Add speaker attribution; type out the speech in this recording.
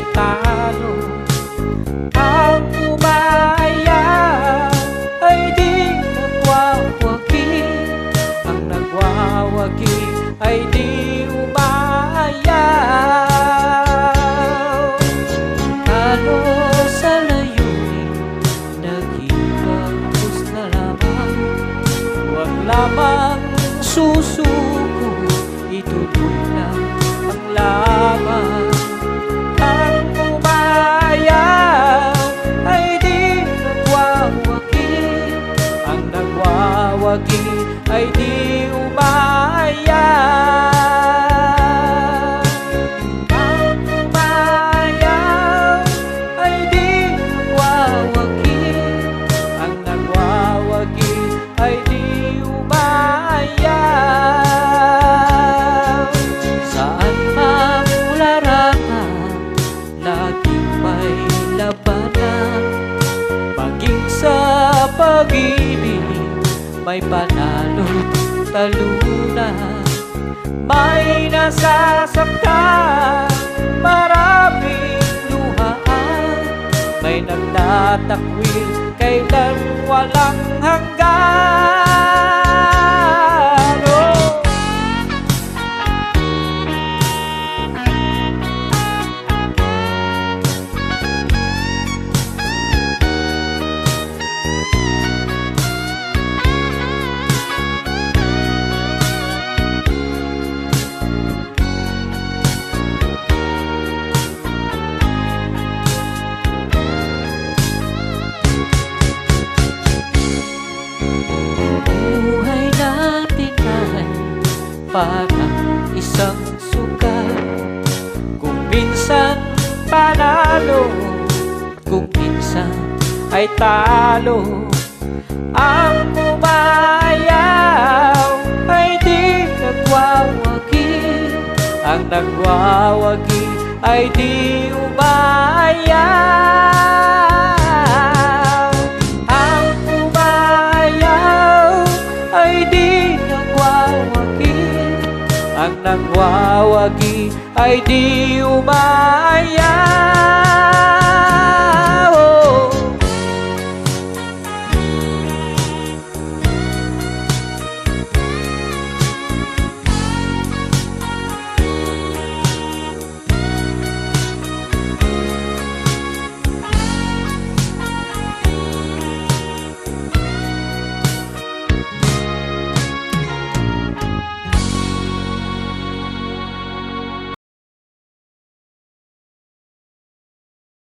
Speaker 1: ay talo. Ang umaya ay di nagwawagi. Ang nagwawagi ay di umayaw. Talo sa layunin, naging na lamang. Huwag lamang susuko, ituloy lang ang laban nagwawagi ay di may panalo talunan May nasasaktan, maraming luhaan. May nagtatakwil, kailan walang hanggan parang isang suka Kung minsan panalo, kung minsan ay talo Ang umayaw ay di nagwawagi. Ang nagwawagi ay di umayaw. Ang umayaw ay di Ang nagwawagi ay di umayaw